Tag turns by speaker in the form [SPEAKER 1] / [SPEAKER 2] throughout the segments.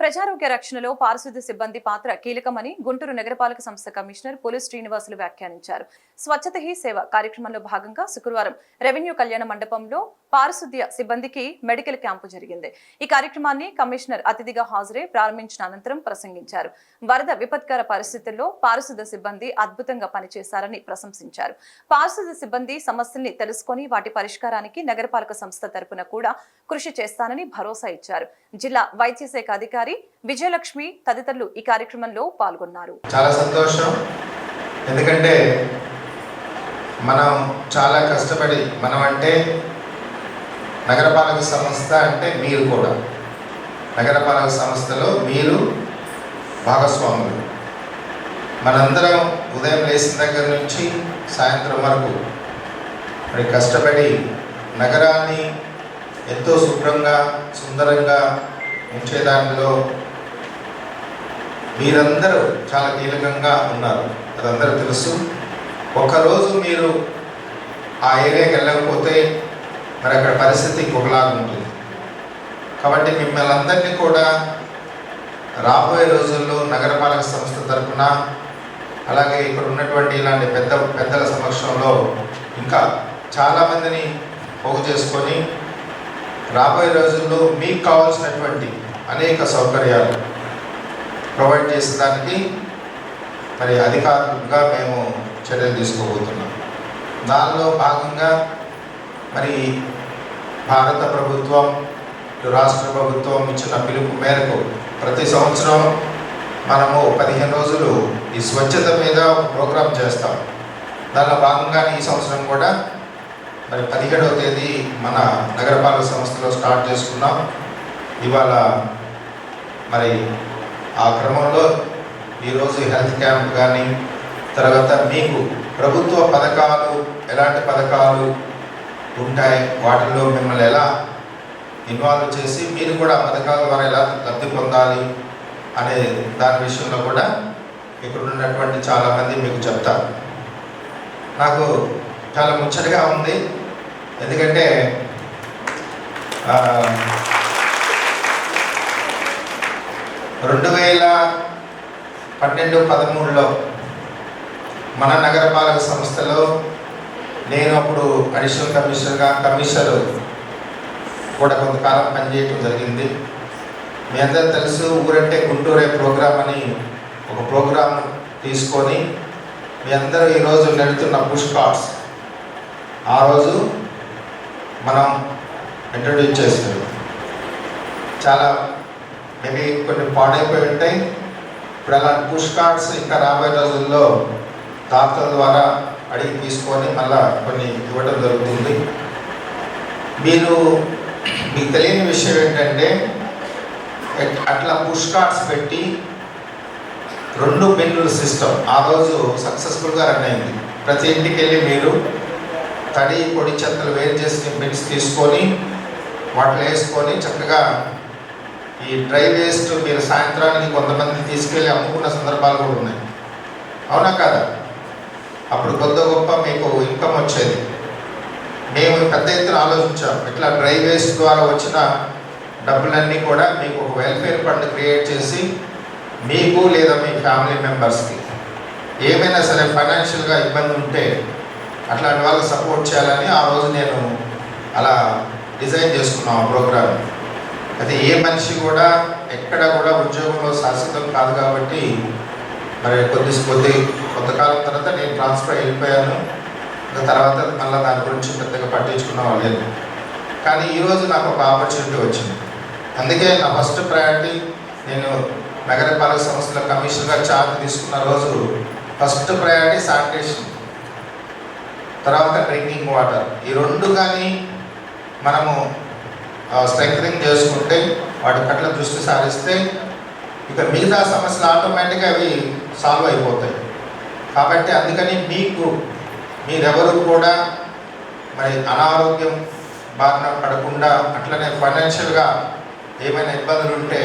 [SPEAKER 1] ప్రజారోగ్య రక్షణలో పారిశుద్ధ్య సిబ్బంది పాత్ర కీలకమని గుంటూరు నగరపాలక సంస్థ కమిషనర్ పోలీస్ శ్రీనివాసులు వ్యాఖ్యానించారు. స్వచ్ఛత హీ సేవ కార్యక్రమంలో భాగంగా శుక్రవారం రెవెన్యూ కళ్యాణ మండపంలో పారిశుద్ధ్య సిబ్బందికి మెడికల్ క్యాంపు జరిగింది. ఈ కార్యక్రమాన్ని కమిషనర్ అతిథిగా హాజరై ప్రారంభించిన అనంతరం ప్రసంగించారు. వరద విపత్కర పరిస్థితుల్లో పారిశుద్ధ్య సిబ్బంది అద్భుతంగా పనిచేశారని ప్రశంసించారు. పారిశుద్ధ్య సిబ్బంది సమస్యల్ని తెలుసుకొని వాటి పరిష్కారానికి నగరపాలక సంస్థ తరపున కూడా కృషి చేస్తానని భరోసా ఇచ్చారు. జిల్లా వైద్య శాఖ అధికారి విజయలక్ష్మి తదితరులు ఈ కార్యక్రమంలో పాల్గొన్నారు.
[SPEAKER 2] చాలా సంతోషం. ఎందుకంటే మనం చాలా కష్టపడి మనం అంటే నగరపాలక సంస్థ అంటే మీరు కూడా. నగరపాలక సంస్థలో మీరు భాగస్వాములు. మనందరం ఉదయం లేచిన దగ్గర నుంచి సాయంత్రం వరకు మరి కష్టపడి నగరాన్ని ఎంతో శుభ్రంగా సుందరంగా ఉంచేదానిలో మీరందరూ చాలా కీలకంగా ఉన్నారు. అదందరూ తెలుసు. ఒక్కరోజు మీరు ఆ ఏరియాకి వెళ్ళకపోతే మరి అక్కడ పరిస్థితి ఒకలాగా ఉంటుంది. కాబట్టి మిమ్మల్ని అందరినీ కూడా రాబోయే రోజుల్లో నగరపాలక సంస్థ తరఫున అలాగే ఇక్కడ ఉన్నటువంటి ఇలాంటి పెద్ద పెద్దల సమక్షంలో ఇంకా చాలామందిని పోగు చేసుకొని రాబోయే రోజుల్లో మీకు కావాల్సినటువంటి అనేక సౌకర్యాలు ప్రొవైడ్ చేసేదానికి మరి అధికారులుగా మేము చర్యలు తీసుకోబోతున్నాం. దానిలో భాగంగా మరి భారత ప్రభుత్వం రాష్ట్ర ప్రభుత్వం ఇచ్చిన పిలుపు మేరకు ప్రతి సంవత్సరం మనము పదిహేను రోజులు ఈ స్వచ్ఛత మీద ఒక ప్రోగ్రాం చేస్తాం. దానిలో భాగంగానే ఈ సంవత్సరం కూడా మరి పదిహేడవ తేదీ మన నగరపాలక సంస్థలో స్టార్ట్ చేసుకున్నాం. ఇవాళ మరి ఆ క్రమంలో ఈరోజు హెల్త్ క్యాంప్ కానీ తర్వాత మీకు ప్రభుత్వ పథకాలు ఎలాంటి పథకాలు ఉంటాయి? వాటిల్లో మిమ్మల్ని ఎలా ఇన్వాల్వ్ చేసి మీరు కూడా పథకాల ద్వారా ఎలా లబ్ధి పొందాలి అనే దాని విషయంలో కూడా ఇక్కడ ఉన్నటువంటి చాలామంది మీకు చెప్తారు. నాకు చాలా ముచ్చటగా ఉంది. ఎందుకంటే రెండు వేల పన్నెండు పదమూడులో మన నగరపాలక సంస్థలో నేను అప్పుడు అడిషనల్ కమిషనర్గా కమిషనర్ కూడా కొంతకాలం పనిచేయటం జరిగింది. మీ అందరూ తెలుసు ఊరంటే గుంటూరే ప్రోగ్రామ్ అని ఒక ప్రోగ్రామ్ తీసుకొని మీ అందరూ ఈరోజు నడుతున్న పుష్ కార్డ్స్ ఆ రోజు మనం ఇంట్రడ్యూస్ చేసారు చాలా మేబీ కొన్ని పాడైపోయి ఉంటాయి. ఇప్పుడు అలాంటి పుష్ కార్డ్స్ ఇంకా రాబోయే రోజుల్లో దాతల ద్వారా అడిగి తీసుకొని మళ్ళా కొన్ని ఇవ్వడం జరుగుతుంది. మీరు మీకు తెలియని విషయం ఏంటంటే అట్లా పుష్ కార్డ్స్ పెట్టి రెండు బిన్నుల సిస్టమ్ ఆ రోజు సక్సెస్ఫుల్గా రన్ అయింది. ప్రతి ఇంటికి వెళ్ళి మీరు తడి పొడి చెత్తలు వేరు చేసిన బిన్స్ తీసుకొని వాటిలో వేసుకొని చక్కగా ఈ డ్రై వేస్ట్ మీరు సాయంత్రానికి కొంతమంది తీసుకెళ్ళి అమ్ముకున్న సందర్భాలు కూడా ఉన్నాయి. అవునా కాదా? అప్పుడు కొద్ది గొప్ప మీకు ఇన్కమ్ వచ్చేది. మేము పెద్ద ఎత్తున ఆలోచించాం. ఇట్లా డ్రై వేస్ట్ ద్వారా వచ్చిన డబ్బులన్నీ కూడా మీకు ఒక వెల్ఫేర్ ఫండ్ క్రియేట్ చేసి మీకు లేదా మీ ఫ్యామిలీ మెంబర్స్కి ఏమైనా సరే ఫైనాన్షియల్గా ఇబ్బంది ఉంటే అట్లాంటి వాళ్ళకి సపోర్ట్ చేయాలని ఆ రోజు నేను అలా డిజైన్ చేసుకున్నాం ఆ ప్రోగ్రామ్ అయితే ఏ మనిషి కూడా ఎక్కడ కూడా ఉద్యోగంలో శాశ్వతం కాదు కాబట్టి మరి కొద్ది కొద్ది కొంతకాలం తర్వాత నేను ట్రాన్స్ఫర్ అయిపోయాను. తర్వాత మళ్ళీ దాని గురించి పెద్దగా పట్టించుకున్న లేదు. కానీ ఈరోజు నాకు ఒక ఆపర్చునిటీ వచ్చింది. అందుకే నా ఫస్ట్ ప్రయారిటీ నేను నగరపాలక సంస్థల కమిషనర్గా ఛార్జ్ తీసుకున్న రోజు ఫస్ట్ ప్రయారిటీ శానిటేషన్ తర్వాత డ్రింకింగ్ వాటర్. ఈ రెండు కానీ మనము స్ట్రెంగ్ చేసుకుంటే వాటి పట్ల దృష్టి సారిస్తే ఇక మిగతా సమస్యలు ఆటోమేటిక్గా అవి సాల్వ్ అయిపోతాయి. కాబట్టి అందుకని మీకు మీరెవరు కూడా మరి అనారోగ్యం బారిన పడకుండా అట్లనే ఫైనాన్షియల్గా ఏమైనా ఇబ్బందులు ఉంటే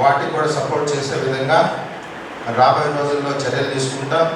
[SPEAKER 2] వాటికి కూడా సపోర్ట్ చేసే విధంగా రాబోయే రోజుల్లో చర్యలు తీసుకుంటాం.